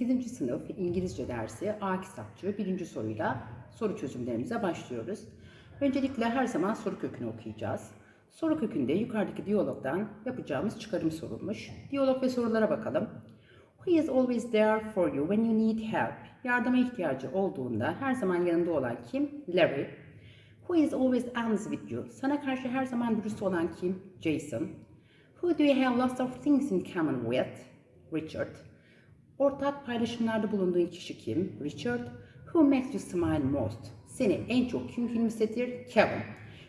8. sınıf İngilizce dersi A kitapçı birinci soruyla soru çözümlerimize başlıyoruz. Öncelikle her zaman soru kökünü okuyacağız. Soru kökünde yukarıdaki diyalogdan yapacağımız çıkarım sorulmuş. Diyalog ve sorulara bakalım. Who is always there for you when you need help? Yardıma ihtiyacı olduğunda her zaman yanında olan kim? Larry. Who is always honest with you? Sana karşı her zaman dürüst olan kim? Jason. Who do you have lots of things in common with? Richard. Ortak paylaşımlarda bulunduğun kişi kim? Richard. Who makes you smile most? Seni en çok kim gülümsetir? Kevin.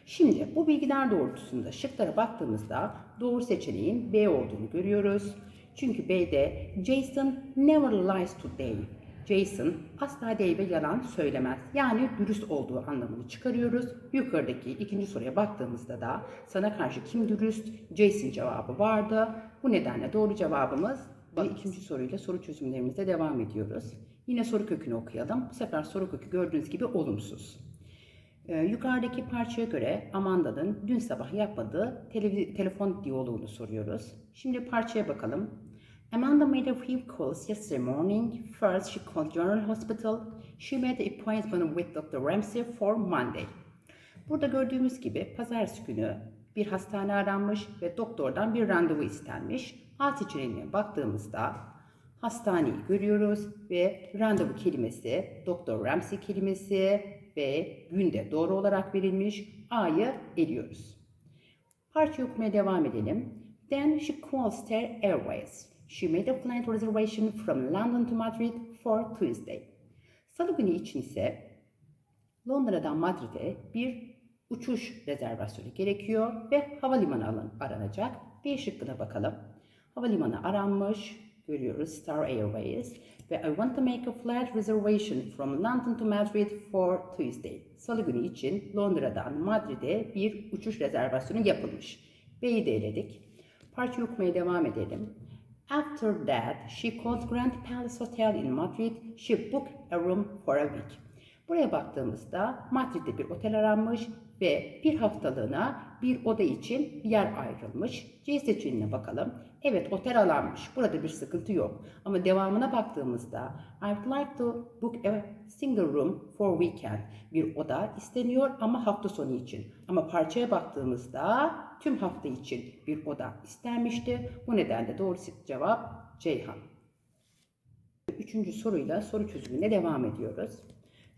Şimdi bu bilgiler doğrultusunda şıklara baktığımızda doğru seçeneğin B olduğunu görüyoruz. Çünkü B'de Jason never lies to Dave. Jason asla Dave'e yalan söylemez. Yani dürüst olduğu anlamını çıkarıyoruz. Yukarıdaki ikinci soruya baktığımızda da sana karşı kim dürüst? Jason cevabı vardı. Bu nedenle doğru cevabımız ve ikinci soruyla soru çözümlerimize devam ediyoruz. Yine soru kökünü okuyalım. Bu sefer soru kökü gördüğünüz gibi olumsuz. Ee, yukarıdaki parçaya göre Amanda'nın dün sabah yapmadığı televi- telefon diyaloğunu soruyoruz. Şimdi parçaya bakalım. Amanda made a few calls yesterday morning. First, she called General Hospital. She made an appointment with Dr. Ramsey for Monday. Burada gördüğümüz gibi pazartesi günü bir hastane aranmış ve doktordan bir randevu istenmiş. A seçeneğine baktığımızda hastaneyi görüyoruz ve randevu kelimesi, Dr. Ramsey kelimesi ve günde doğru olarak verilmiş A'yı eliyoruz. Parça okumaya devam edelim. Then she called Star Airways. She made a flight reservation from London to Madrid for Tuesday. Salı günü için ise Londra'dan Madrid'e bir uçuş rezervasyonu gerekiyor ve havalimanı aranacak. Bir şıkkına bakalım. Havalimanı aranmış, görüyoruz Star Airways ve I want to make a flight reservation from London to Madrid for Tuesday. Salı günü için Londra'dan Madrid'e bir uçuş rezervasyonu yapılmış. B'yi de eledik. Parça okumaya devam edelim. After that, she called Grand Palace Hotel in Madrid. She booked a room for a week. Buraya baktığımızda Madrid'de bir otel aranmış ve bir haftalığına bir oda için yer ayrılmış. C seçeneğine bakalım. Evet otel alanmış. Burada bir sıkıntı yok. Ama devamına baktığımızda I would like to book a single room for weekend. Bir oda isteniyor ama hafta sonu için. Ama parçaya baktığımızda tüm hafta için bir oda istenmişti. Bu nedenle doğru cevap Ceyhan. Üçüncü soruyla soru çözümüne devam ediyoruz.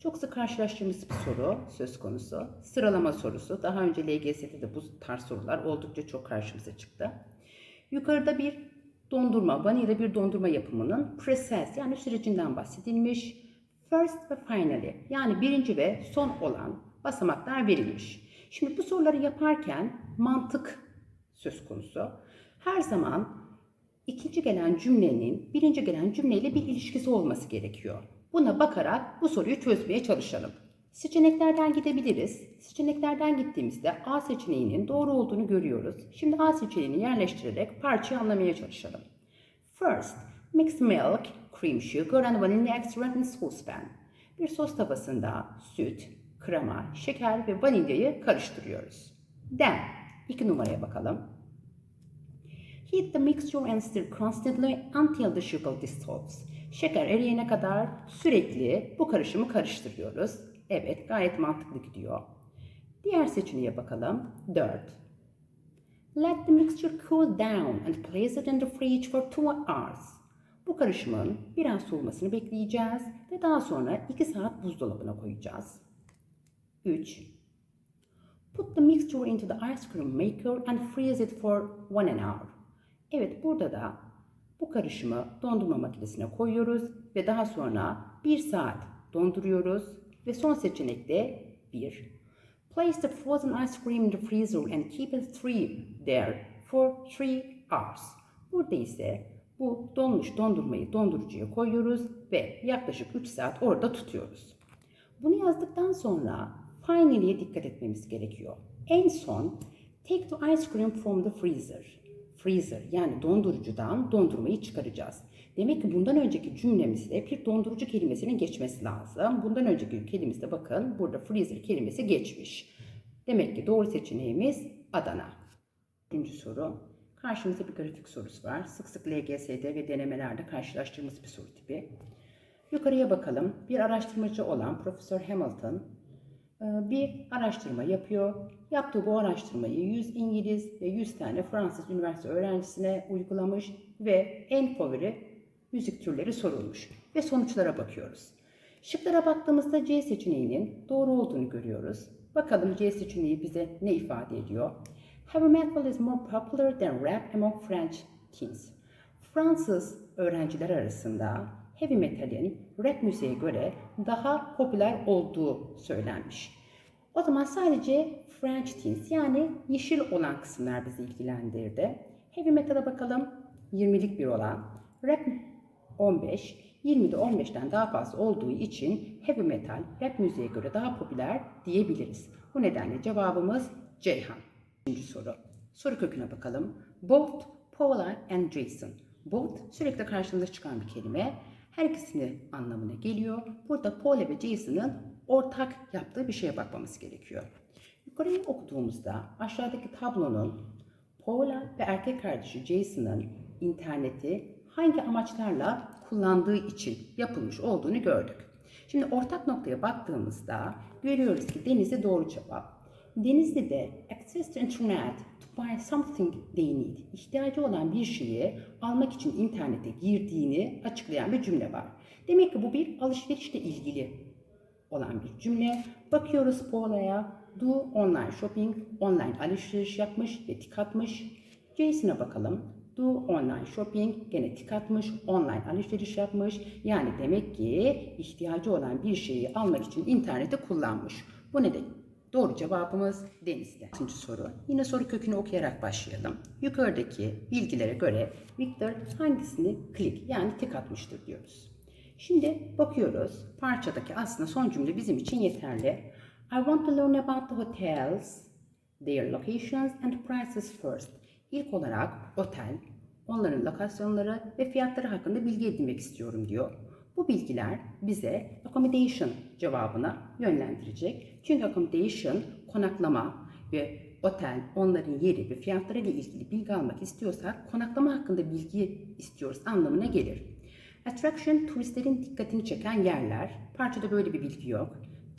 Çok sık karşılaştığımız bir soru söz konusu. Sıralama sorusu. Daha önce LGS'de de bu tarz sorular oldukça çok karşımıza çıktı. Yukarıda bir dondurma, vanilya bir dondurma yapımının process yani sürecinden bahsedilmiş. First ve finally yani birinci ve son olan basamaklar verilmiş. Şimdi bu soruları yaparken mantık söz konusu. Her zaman ikinci gelen cümlenin birinci gelen cümleyle bir ilişkisi olması gerekiyor. Buna bakarak bu soruyu çözmeye çalışalım. Seçeneklerden gidebiliriz. Seçeneklerden gittiğimizde A seçeneğinin doğru olduğunu görüyoruz. Şimdi A seçeneğini yerleştirerek parçayı anlamaya çalışalım. First, mix milk, cream sugar and vanilla extract in saucepan. Bir sos tavasında süt, krema, şeker ve vanilyayı karıştırıyoruz. Then, iki numaraya bakalım. Heat the mixture and stir constantly until the sugar dissolves. Şeker eriyene kadar sürekli bu karışımı karıştırıyoruz. Evet, gayet mantıklı gidiyor. Diğer seçeneğe bakalım. 4. Let the mixture cool down and place it in the fridge for 2 hours. Bu karışımın biraz soğumasını bekleyeceğiz ve daha sonra 2 saat buzdolabına koyacağız. 3. Put the mixture into the ice cream maker and freeze it for 1 an hour. Evet, burada da bu karışımı dondurma makinesine koyuyoruz ve daha sonra 1 saat donduruyoruz ve son seçenekte 1. Place the frozen ice cream in the freezer and keep it three there for 3 hours. Burada ise bu donmuş dondurmayı dondurucuya koyuyoruz ve yaklaşık 3 saat orada tutuyoruz. Bunu yazdıktan sonra finally'e dikkat etmemiz gerekiyor. En son take the ice cream from the freezer freezer yani dondurucudan dondurmayı çıkaracağız. Demek ki bundan önceki cümlemizde bir dondurucu kelimesinin geçmesi lazım. Bundan önceki kelimemizde bakın burada freezer kelimesi geçmiş. Demek ki doğru seçeneğimiz Adana. Üçüncü soru. Karşımızda bir grafik sorusu var. Sık sık LGS'de ve denemelerde karşılaştığımız bir soru tipi. Yukarıya bakalım. Bir araştırmacı olan Profesör Hamilton e, bir araştırma yapıyor. Yaptığı bu araştırmayı 100 İngiliz ve 100 tane Fransız üniversite öğrencisine uygulamış ve en favori müzik türleri sorulmuş ve sonuçlara bakıyoruz. Şıklara baktığımızda C seçeneğinin doğru olduğunu görüyoruz. Bakalım C seçeneği bize ne ifade ediyor? Heavy metal is more popular than rap among French teens. Fransız öğrenciler arasında heavy metalin rap müziğe göre daha popüler olduğu söylenmiş. O zaman sadece French teens yani yeşil olan kısımlar bizi ilgilendirdi. Heavy metal'a bakalım 20'lik bir olan. Rap 15, 20'de 15'ten daha fazla olduğu için heavy metal rap müziğe göre daha popüler diyebiliriz. Bu nedenle cevabımız Ceyhan. Üçüncü soru. Soru köküne bakalım. Both Paula and Jason. Both sürekli karşımıza çıkan bir kelime. Her ikisinin anlamına geliyor. Burada Paula ve Jason'ın ortak yaptığı bir şeye bakmamız gerekiyor. Yukarıyı okuduğumuzda aşağıdaki tablonun Paula ve erkek kardeşi Jason'ın interneti hangi amaçlarla kullandığı için yapılmış olduğunu gördük. Şimdi ortak noktaya baktığımızda görüyoruz ki Denizli doğru cevap. Denizli de access to internet to buy something they need. İhtiyacı olan bir şeyi almak için internete girdiğini açıklayan bir cümle var. Demek ki bu bir alışverişle ilgili olan bir cümle. Bakıyoruz Paula'ya. Do online shopping, online alışveriş yapmış ve tik atmış. Jason'a bakalım. Do online shopping, gene tik atmış, online alışveriş yapmış. Yani demek ki ihtiyacı olan bir şeyi almak için interneti kullanmış. Bu ne demek? Doğru cevabımız denizde. Üçüncü soru. Yine soru kökünü okuyarak başlayalım. Yukarıdaki bilgilere göre Victor hangisini klik yani tik atmıştır diyoruz. Şimdi bakıyoruz. Parçadaki aslında son cümle bizim için yeterli. I want to learn about the hotels, their locations and prices first. İlk olarak otel, onların lokasyonları ve fiyatları hakkında bilgi edinmek istiyorum diyor. Bu bilgiler bize accommodation cevabına yönlendirecek. Çünkü accommodation konaklama ve otel, onların yeri ve fiyatları ile ilgili bilgi almak istiyorsak konaklama hakkında bilgi istiyoruz anlamına gelir. Attraction turistlerin dikkatini çeken yerler. Parçada böyle bir bilgi yok.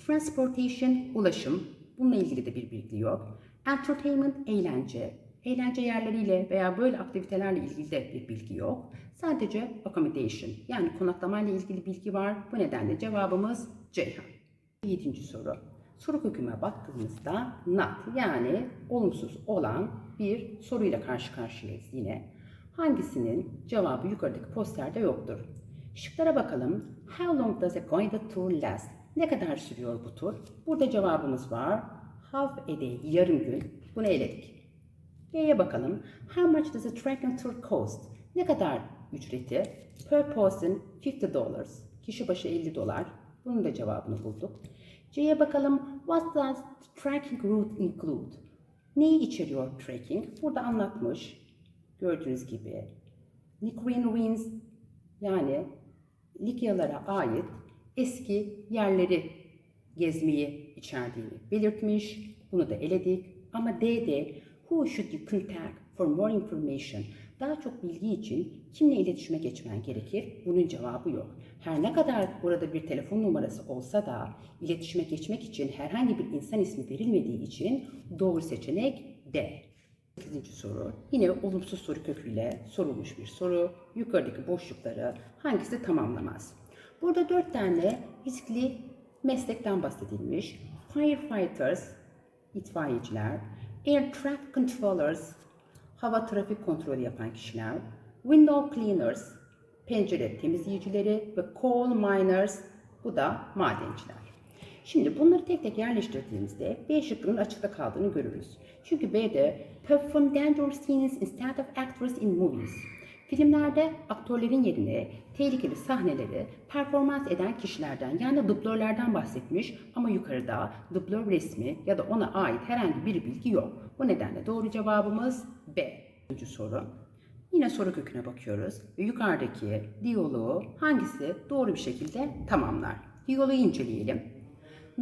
Transportation ulaşım. Bununla ilgili de bir bilgi yok. Entertainment eğlence. Eğlence yerleriyle veya böyle aktivitelerle ilgili de bir bilgi yok. Sadece accommodation yani konaklamayla ilgili bilgi var. Bu nedenle cevabımız Ceyhan. Yedinci soru. Soru köküme baktığımızda not yani olumsuz olan bir soruyla karşı karşıyayız yine. Hangisinin cevabı yukarıdaki posterde yoktur? Şıklara bakalım. How long does a guided tour last? Ne kadar sürüyor bu tur? Burada cevabımız var. Half a day, yarım gün. Bunu eledik. B'ye bakalım. How much does a trekking tour cost? Ne kadar ücreti? Per person 50 dollars. Kişi başı 50 dolar. Bunun da cevabını bulduk. C'ye bakalım. What does trekking route include? Neyi içeriyor trekking? Burada anlatmış. Gördüğünüz gibi. Nicorian ruins yani Likyalara ait eski yerleri gezmeyi içerdiğini belirtmiş. Bunu da eledik. Ama D'de who should you contact for more information? Daha çok bilgi için kimle iletişime geçmen gerekir? Bunun cevabı yok. Her ne kadar burada bir telefon numarası olsa da iletişime geçmek için herhangi bir insan ismi verilmediği için doğru seçenek D. 8. soru. Yine olumsuz soru köküyle sorulmuş bir soru. Yukarıdaki boşlukları hangisi tamamlamaz? Burada dört tane riskli meslekten bahsedilmiş. Firefighters, itfaiyeciler, air traffic controllers, hava trafik kontrolü yapan kişiler, window cleaners, pencere temizleyicileri ve coal miners, bu da madenciler. Şimdi bunları tek tek yerleştirdiğimizde B şıkkının açıkta kaldığını görürüz. Çünkü B'de perform dangerous scenes instead of actors in movies. Filmlerde aktörlerin yerine tehlikeli sahneleri performans eden kişilerden yani dublörlerden bahsetmiş ama yukarıda dublör resmi ya da ona ait herhangi bir bilgi yok. Bu nedenle doğru cevabımız B. Üçüncü soru. Yine soru köküne bakıyoruz ve yukarıdaki diyaloğu hangisi doğru bir şekilde tamamlar? Diyaloğu inceleyelim.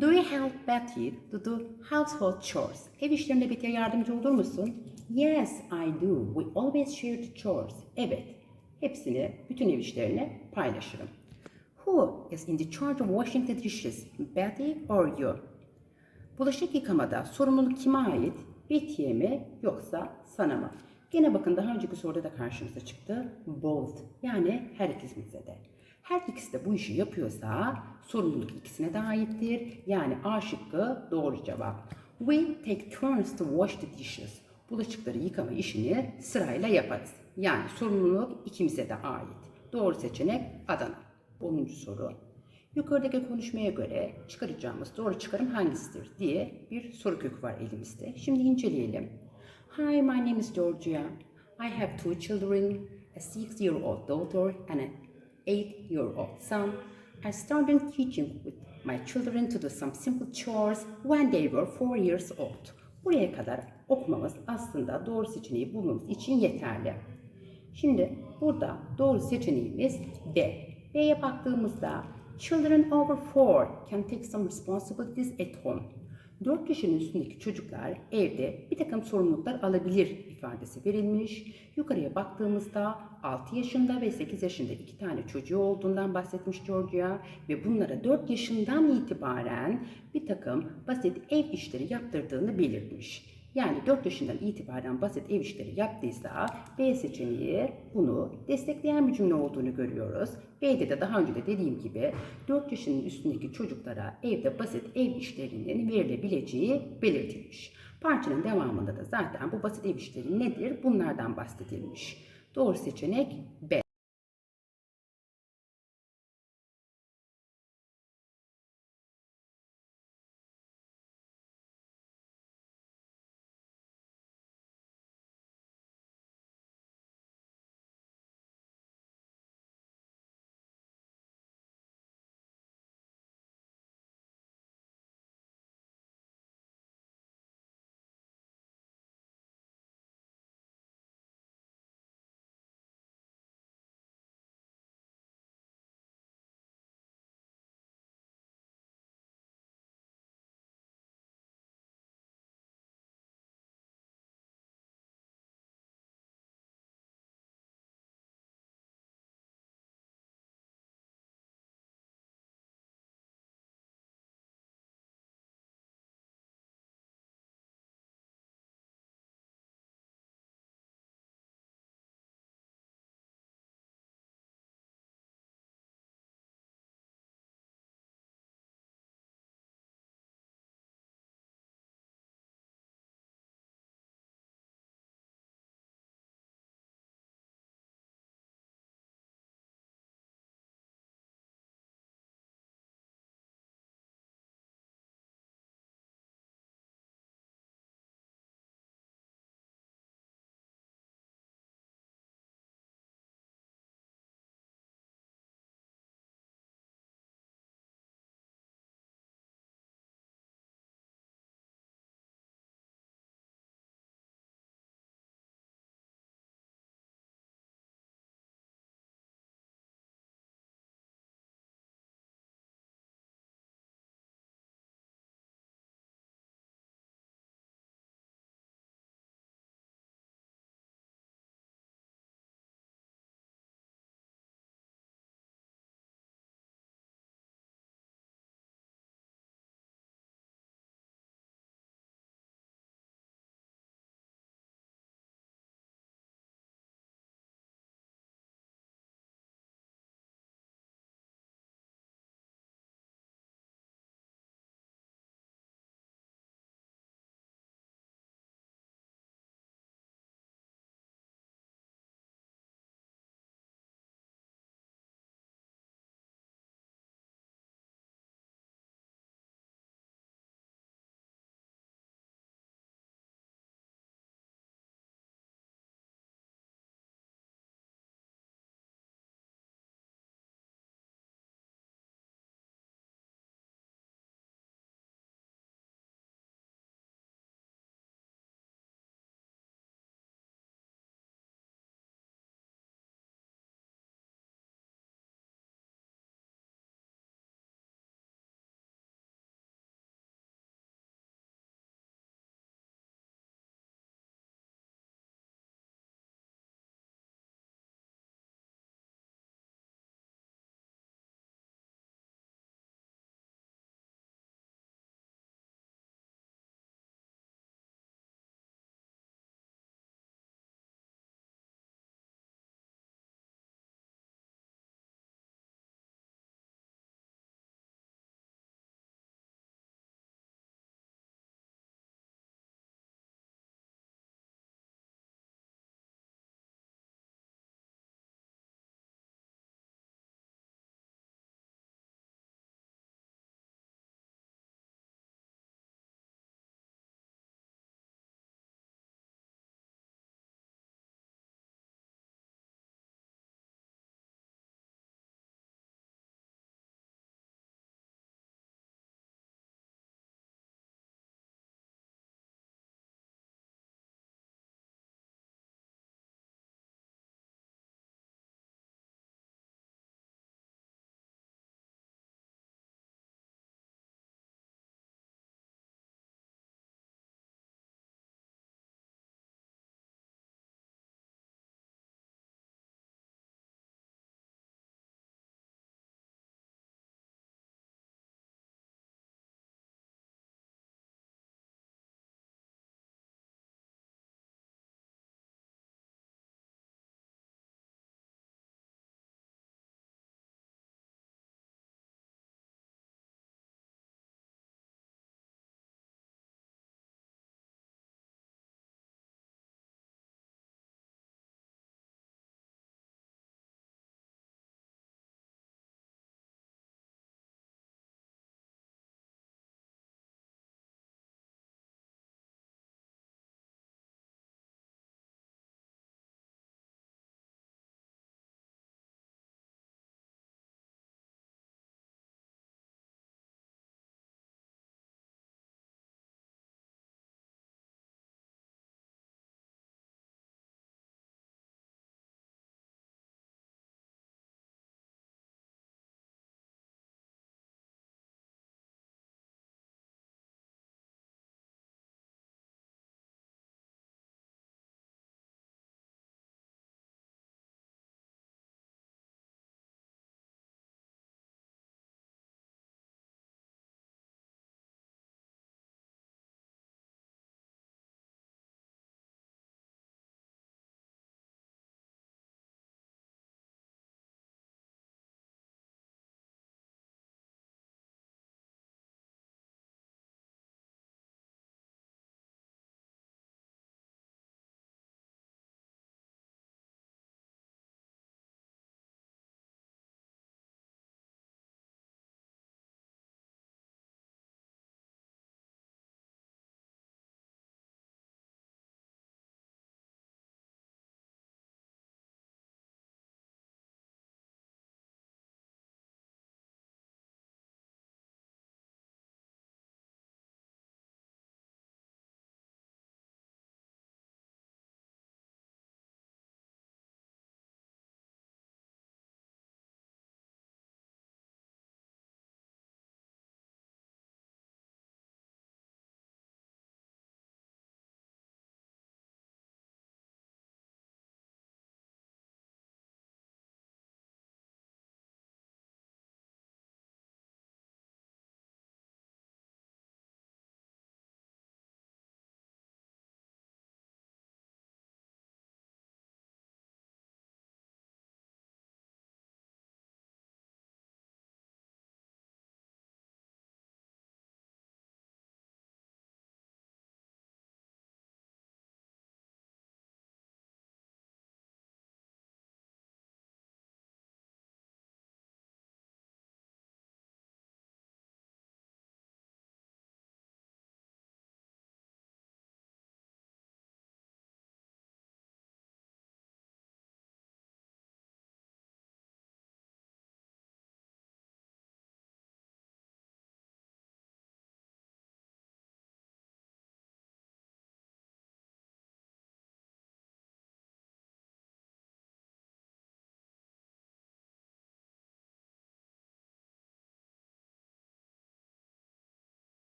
Do you help Betty to do household chores? Ev işlerinde Betty'ye yardımcı olur musun? Yes, I do. We always share the chores. Evet, hepsini, bütün ev işlerini paylaşırım. Who is in the charge of washing the dishes? Betty or you? Bulaşık yıkamada sorumluluk kime ait? Betty'ye mi yoksa sana mı? Gene bakın daha önceki soruda da karşımıza çıktı. Both yani her ikisimize de. Her ikisi de bu işi yapıyorsa sorumluluk ikisine de aittir. Yani A şıkkı doğru cevap. We take turns to wash the dishes. Bulaşıkları yıkama işini sırayla yaparız. Yani sorumluluk ikimize de ait. Doğru seçenek Adana. 10. soru. Yukarıdaki konuşmaya göre çıkaracağımız doğru çıkarım hangisidir diye bir soru kökü var elimizde. Şimdi inceleyelim. Hi, my name is Georgia. I have two children, a six-year-old daughter and an eight-year-old son. I started teaching with my children to do some simple chores when they were four years old. Buraya kadar okumamız aslında doğru seçeneği bulmamız için yeterli. Şimdi burada doğru seçeneğimiz B. B'ye baktığımızda Children over 4 can take some responsibilities at home. 4 yaşının üstündeki çocuklar evde bir takım sorumluluklar alabilir ifadesi verilmiş. Yukarıya baktığımızda 6 yaşında ve 8 yaşında iki tane çocuğu olduğundan bahsetmiş Georgia ve bunlara 4 yaşından itibaren bir takım basit ev işleri yaptırdığını belirtmiş. Yani 4 yaşından itibaren basit ev işleri yaptıysa B seçeneği bunu destekleyen bir cümle olduğunu görüyoruz. B'de de daha önce de dediğim gibi 4 yaşının üstündeki çocuklara evde basit ev işlerinin verilebileceği belirtilmiş. Parçanın devamında da zaten bu basit ev işleri nedir bunlardan bahsedilmiş. Doğru seçenek B.